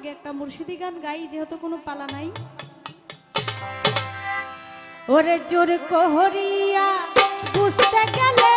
আগে একটা মুর্শিদি গান গাই যেহেতু কোনো পালা নাই। ওরে জোর কোহরিয়া বুঝতে গেলে